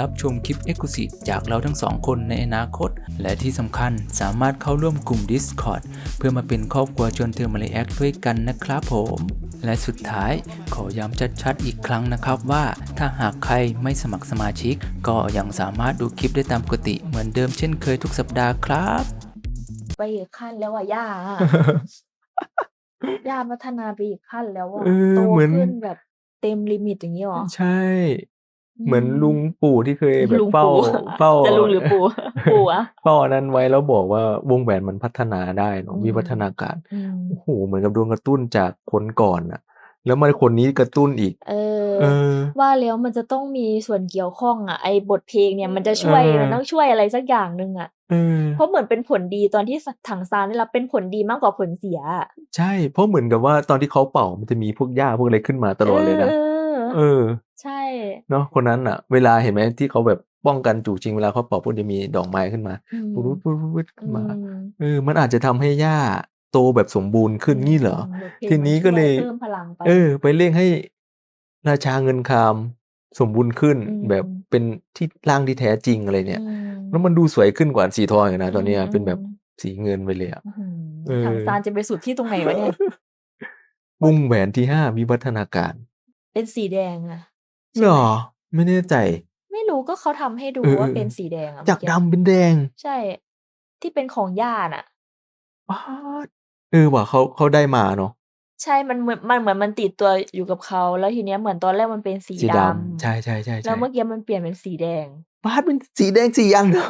รับชมคลิป e x c l u s i v e จากเราทั้งสองคนในอนาคต และที่สำคัญสามารถเข้าร่วมกลุ่ม Discord เพื่อมาเป็นครอบครัวชวนเธอมาเลแอคด้วยกันนะครับผม และสุดท้ายขอย้ำชัดๆอีกครั้งนะครับว่า ถ้าหากใครไม่สมัครสมาชิก ก็ยังสามารถดูคลิปได้ตามปกติเหมือนเดิมเช่นเคยทุกสัปดาห์ครับ ไปอีกขั้นแล้วอะย่าอะย่าพัฒนาไปอีกขั้นแล้วอะเออโตเหมือน ขึ้นแบบเต็มลิมิตอย่างนี้หรอ ใช่ เหมือนลุงปู่ที่เคยแบบลุงเฝ้าปู่เฝ้าจะลุงหรือปู่ปู่อะเฝ้าอันนั้นไว้แล้วบอกว่าวงแหวนมันพัฒนาได้เนอะอืมวิวัฒนาการอืมโอ้โหเหมือนกับโดนกระตุ้นจากคนก่อนอะแล้วมาคนนี้กระตุ้นอีกเออเออ ว่าแล้วมันจะต้องมีส่วนเกี่ยวข้องอะไอ้บทเพลงเนี่ยมันจะช่วยเออมันต้องช่วยอะไรสักอย่างหนึ่งอะเออเพราะเหมือนเป็นผลดีตอนที่ถังซานได้รับเป็นผลดีมากกว่าผลเสียอะใช่ เพราะเหมือนกับว่าตอนที่เขาเป่ามันจะมีพวกหญ้าพวกอะไรขึ้นมาตลอดเลยนะเออเออ ใช่เนาะคนนั้นอะเวลาเห็นไหมที่เขาแบบป้องกันจู่จริงเวลาเขาเป่าพวกจะมีดอกไม้ขึ้นมาอืมปุ๊บปุ๊บปุ๊บปุ๊บขึ้นมาอืมเออมันอาจจะทำให้หญ้าโตแบบสมบูรณ์ขึ้นงี้เหรอบทเพลงทีนี้ก็เลยมันช่วเพิ่มพลังไปเออ ไปเร่งให้ราชาเงินคามสมบูรณ์ขึ้นอืมแบบเป็นที่ร่างที่แท้จริงอะไรเนี่ยอืมแล้วมันดูสวยขึ้นกว่าสีทองอีกนะตอนเนี้ยอืมเป็นแบบสีเงินไปเลยอะอื้อหือเออถังซานจะไปสุดที่ตรงไหนวะเนี่ย วงแหวนที่ห้าวิวัฒนาการ เป็นสีแดงอะ เหรอ ไม่แน่ใจ ไม่รู้ก็เขาทำให้ดูเออว่าเออ เป็นสีแดงอะจากเมื่อดำเป็นแดงใช่ ที่เป็นของย่าน่ะป๊าดเออว่ะเขาเขาได้มาเนาะใช่มันเหมือนมันเหมือนมันติดตัวอยู่กับเขา แล้วทีเนี้ยเหมือนตอนแรกมันเป็นสีสีดดำใช่ใช่ใช่ำใช่แล้วเมื่อกี้มันเปลี่ยนเป็นสีแดง ป๊าดเป็นสีแดงสียังเนาะ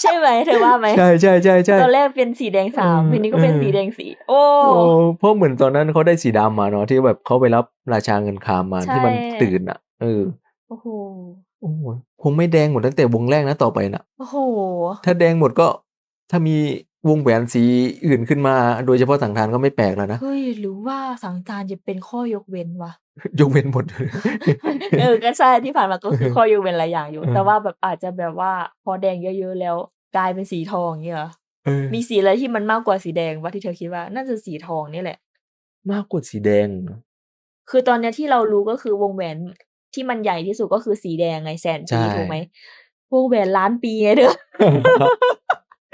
ใช่ไหมเธอว่าไหมใช่ใช่ใช่ใช่ตอนแรกเป็นสีแดงสามเออทีนี้ก็เป็นเออสีแดงสีโอ้โอ้เพราะเหมือนตอนนั้นเขาได้สีดำมาเนาะที่แบบเขาไปรับราชาเงินคามมาใช่ที่มันตื่นอะเออโอ้โหโอ้โหคงไม่แดงหมดตั้งแต่วงแรกนะต่อไปน่ะ โอ้โห ถ้าแดงหมดก็ถ้ามี วงแหวนสีอื่นขึ้นมา โดยเฉพาะสังทานก็ไม่แปลกแล้วนะ เฮ้ยหรือว่าสังตานจะเป็นข้อยกเว้นวะ ยกเว้นหมด เออก็ใช่ที่ผ่านมาก็คือข้อยกเว้นหลายอย่างอยู่เออแต่ว่าแบบอาจจะแบบว่าพอแดงเยอะๆแล้ว กลายเป็นสีทองอย่างเงี้ยเหรอเออมีสีอะไรที่มันมากกว่าสีแดงวะที่เธอคิดว่าน่าจะสีทองนี่แหละ มากกว่าสีแดง คือตอนเนี้ยที่เรารู้ก็คือวงแหวนที่มันใหญ่ที่สุดก็คือสีแดงไงแสนใช่ปีถูกไหมวงแหวนล้านปีไงเด้อ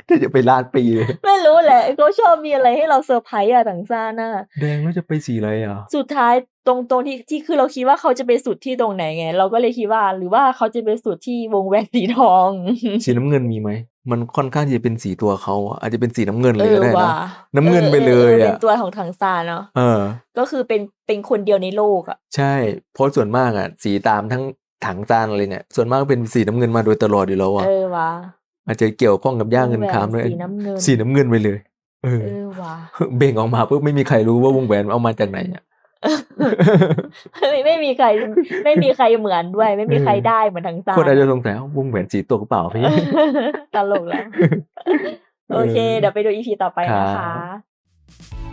ถ้าจะไปลาดปีเลยไม่รู้แหละเขาชอบมีอะไรให้เราเซอร์ไพรส์อะต่างซ่าน่ะแดงแล้วจะไปสีอะไรอะ สุดท้ายตรงตรงที่ที่คือเราคิดว่าเขาจะไปสุดที่ตรงไหนไง เราก็เลยคิดว่า หรือว่าเขาจะไปสุดที่วงแหวนสีทอง สีน้ำเงินมีไหมมันค่อนข้างที่จะเป็นสีตัวเขาอะอาจจะเป็นสีน้ำเงินเลเอยก็อได้ว่ะนะน้ำเงินไปเลยออเป็อะนตัวของทางซานเนาะเออก็คือเป็นเป็นคนเดียวในโลกอะใช่ เพราะส่วนมากอะ สีตามทั้งถังจานอะไรเนี่ย ส่วนมากเป็นสีน้ำเงินมาโดยตลอดอยู่แล้วอะเออว่ะ อาจจะเกี่ยวข้องกับย่าเงินคามด้วยวงแหวนสีน้ำเงินสีน้ำเงินไปเลยเออเออว่ะเบ่งออกมาปุ๊บไม่มีใครรู้ว่าวงแหวนเอามาจากไหนอะไม่ไม่มีใคร ไม่มีใครเหมือนด้วย ไม่มีใครเออได้เหมือนทางซานคนอาจจะสงสัยว่าวงแหวนสีตัวกระเป๋าพี่ตลกแล้ว โอเค เดี๋ยวไปดูอีพีต่อไปนะครัคะบ